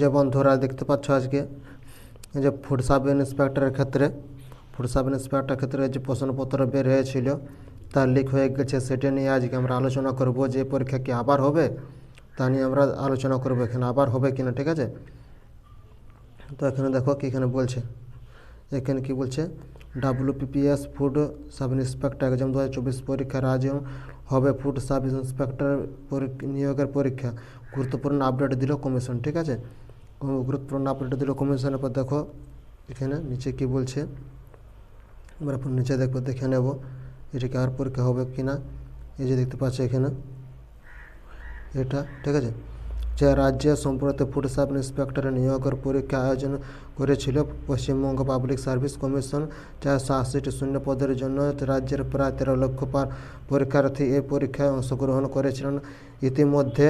যে বন্ধুরা দেখতে পাচ্ছ আজকে, এই যে ফুড সাব ইন্সপেক্টরের ক্ষেত্রে ফুড সাব ইন্সপেক্টরের ক্ষেত্রে যে প্রশ্নপত্র বের হয়েছিল তার লিক হয়ে গেছে, সেটা নিয়ে আজকে আমরা আলোচনা করব যে পরীক্ষা কি আবার হবে, তা নিয়ে আমরা আলোচনা করব এখানে আবার হবে কিনা, ঠিক আছে? তো এখানে দেখো কি এখানে বলছে। এখানে কি বলছে? WPPS food sub inspector exam দু হাজার চব্বিশ পরীক্ষার আজ হবে ফুড সাব ইন্সপেক্টর নিয়োগের পরীক্ষা। গুরুত্বপূর্ণ আপডেট দিল কমিশন ঠিক আছে? গুরুত্বপূর্ণ আপডেট দিল কমিশনের পর দেখো এখানে নিচে কি বলছে? আমরা নিচে দেখব, দেখে নেব এটাকে আর পরীক্ষা হবে কি না এই যে দেখতে পাচ্ছ এখানে। এটা, ঠিক আছে? যে রাজ্যে সম্প্রতি ফুড সাব ইন্সপেক্টর নিয়োগের পরীক্ষা আয়োজন করেছিল, পশ্চিমবঙ্গ পাবলিক সার্ভিস কমিশন, যা সাতষট্টি শূন্য পদের জন্য রাজ্যের প্রায় তেরো লক্ষ পরীক্ষার্থী এই পরীক্ষায় অংশগ্রহণ করেছিলেন। ইতিমধ্যে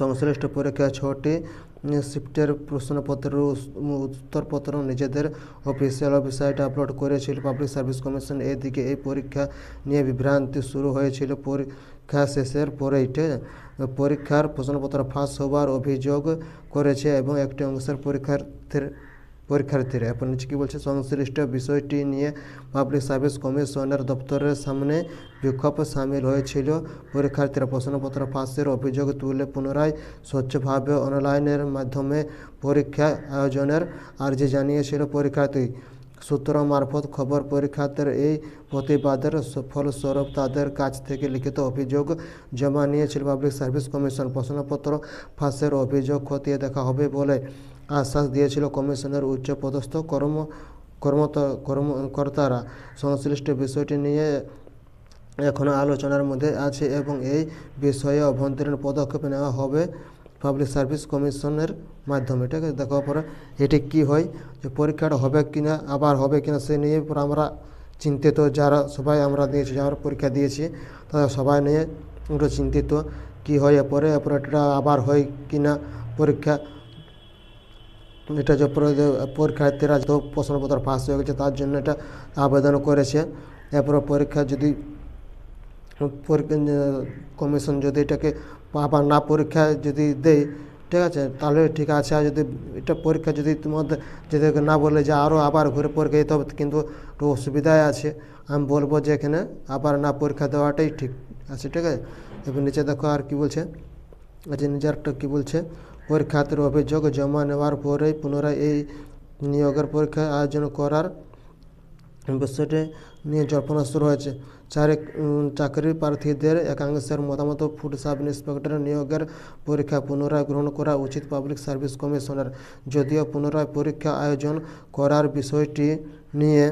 সংশ্লিষ্ট পরীক্ষায় ছটি শিফটের প্রশ্নপত্র উত্তরপত্র নিজেদের অফিসিয়াল ওয়েবসাইটে আপলোড করেছিল। পাবলিক সার্ভিস কমিশন এদিকে এই পরীক্ষা নিয়ে বিভ্রান্তি শুরু হয়েছিল। পরীক্ষা শেষের পরেই পরীক্ষার প্রশ্নপত্র ফাঁস হওয়ার অভিযোগ করেছে এবং একটি অংশের পরীক্ষার্থীর পরীক্ষার্থীরা এরপর নিচে কী বলছে, সংশ্লিষ্ট বিষয়টি নিয়ে পাবলিক সার্ভিস কমিশনের দপ্তরের সামনে বিক্ষোভ সামিল হয়েছিল। পরীক্ষার্থীরা প্রশ্নপত্র ফাঁসের অভিযোগ তুলে পুনরায় স্বচ্ছভাবে অনলাইনের মাধ্যমে পরীক্ষা আয়োজনের আর্জি জানিয়েছিল পরীক্ষার্থী। সূত্র মারফত খবর, পরীক্ষার্থীর এই প্রতিবাদের ফলস্বরূপ তাদের কাছ থেকে লিখিত অভিযোগ জমা নিয়েছিল পাবলিক সার্ভিস কমিশন। প্রশ্নপত্র ফাঁসের অভিযোগ খতিয়ে দেখা হবে বলে আশ্বাস দিয়েছিল কমিশনের উচ্চপদস্থ কর্ম, কর্মত, কর্ম, কর্তারা। সংশ্লিষ্ট বিষয়টি নিয়ে এখনও আলোচনার মধ্যে আছে এবং এই বিষয়ে অভ্যন্তরীণ পদক্ষেপ নেওয়া হবে পাবলিক সার্ভিস কমিশনের মাধ্যমে। ঠিক আছে দেখো পরে এটি কী হয়, যে পরীক্ষাটা হবে কি না আবার হবে কি না সে নিয়ে আমরা চিন্তিত, যারা সবাই আমরা দিয়েছি, যারা পরীক্ষা দিয়েছি, তারা সবাই নিয়ে একটু চিন্তিত, কী হয় এরপরে এরপরে এটা আবার হয় কি না পরীক্ষা। এটা যে পরে যে পরীক্ষার্থীরা তো প্রশ্নপত্র পাস হয়ে গেছে তার জন্য এটা আবেদন করেছে। এরপরে পরীক্ষা যদি কমিশন যদি এটাকে আবার না পরীক্ষা যদি দেয়, ঠিক আছে? তাহলে ঠিক আছে, আর যদি এটা পরীক্ষা যদি তোমাদের, যদি না বলে যে আরও আবার ঘুরে পরীক্ষা দিতে হবে, কিন্তু একটু অসুবিধায় আছে, আমি বলব যে এখানে আবার না পরীক্ষা দেওয়াটাই ঠিক আছে ঠিক আছে? এবার নিচে দেখো আর কি বলছে আচ্ছা নিজের একটা কী বলছে পরীক্ষার্থীর অভিযোগ জমা নেওয়ার পরেই পুনরায় এই নিয়োগের পরীক্ষা আয়োজন করার বিষয়টি নিয়ে জল্পনা শুরু হয়েছে। চার চাকরি প্রার্থীদের একাংশের মতামত, ফুড সাব ইন্সপেক্টর নিয়োগের পরীক্ষা পুনরায় গ্রহণ করা উচিত পাবলিক সার্ভিস কমিশনের। যদিও পুনরায় পরীক্ষা আয়োজন করার বিষয়টি নিয়ে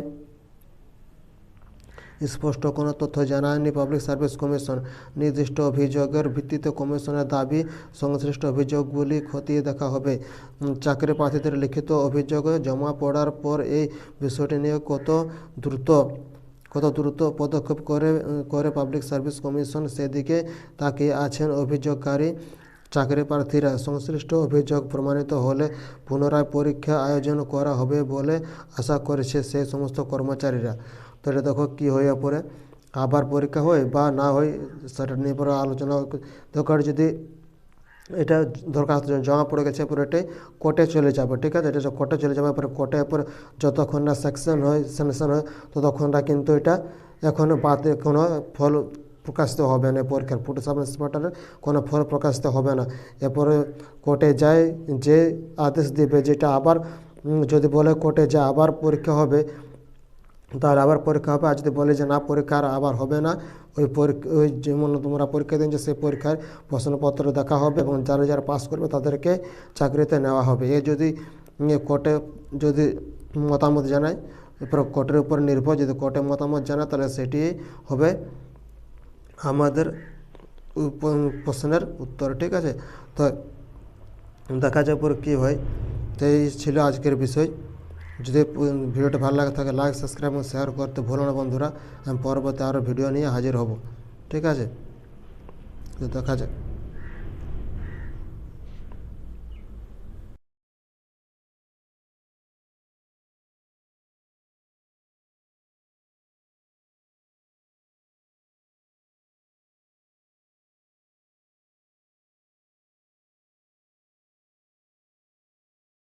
স্পষ্ট, কোনো তথ্য জানায়নি পাবলিক সার্ভিস কমিশন নির্দিষ্ট অভিযোগের ভিত্তিতে কমিশনের দাবি, সংশ্লিষ্ট অভিযোগগুলি খতিয়ে দেখা হবে। চাকরি প্রার্থীদের লিখিত অভিযোগ জমা পড়ার পর এই বিষয়টি নিয়ে কত দ্রুত কত দ্রুত পদক্ষেপ করে করে পাবলিক সার্ভিস কমিশন সেদিকে তাকিয়ে আছেন অভিযোগকারী। চাকরি প্রার্থীরা সংশ্লিষ্ট অভিযোগ প্রমাণিত হলে পুনরায় পরীক্ষা আয়োজন করা হবে বলে আশা করেছে সেই সমস্ত কর্মচারীরা। তো এটা দেখো কী হয়ে পরে আবার পরীক্ষা হয় বা না হয়, সেটা নিয়ে পরে আলোচনা দরকার যদি এটা দরখাস্ত জমা পড়ে গেছে, পরে এটাই কোর্টে চলে যাবে, ঠিক আছে? এটা কোর্টে চলে যাবে, পরে কোর্টে পরে যতক্ষণ না সেকশন হয় স্যাংশন হয়, ততক্ষণ না কিন্তু এটা এখনও বাদে কোনো ফল প্রকাশিত হবে না পরীক্ষার। ফুড সাব ইন্সপেক্টরের কোনো ফল প্রকাশিত হবে না। এরপরে কোর্টে যায়, যে আদেশ দেবে, যেটা আবার যদি বলে কোর্টে যে আবার পরীক্ষা হবে তাহলে আবার পরীক্ষা হবে। আর যদি বলে যে না, পরীক্ষা আর আবার হবে না, ওই পরীক্ষা, ওই যেমন তোমরা পরীক্ষা দিন যে সেই পরীক্ষার প্রশ্নপত্র দেখা হবে এবং যারা যারা পাস করবে তাদেরকে চাকরিতে নেওয়া হবে। এ যদি কোর্টে যদি মতামত জানায়, এরপর কোর্টের উপর নির্ভর যদি কোর্টে মতামত জানায়, তাহলে সেটি হবে আমাদের প্রশ্নের উত্তর, ঠিক আছে? তো দেখা যাক পরে কী হয়। তো এই ছিল আজকের বিষয়। যদি ভিডিওটা ভালো লাগে থাকে লাইক সাবস্ক্রাইব এবং শেয়ার করতে ভুলো না বন্ধুরা। আমি পরবর্তী আরও ভিডিও নিয়ে হাজির হব। ঠিক আছে? দেখা যাক।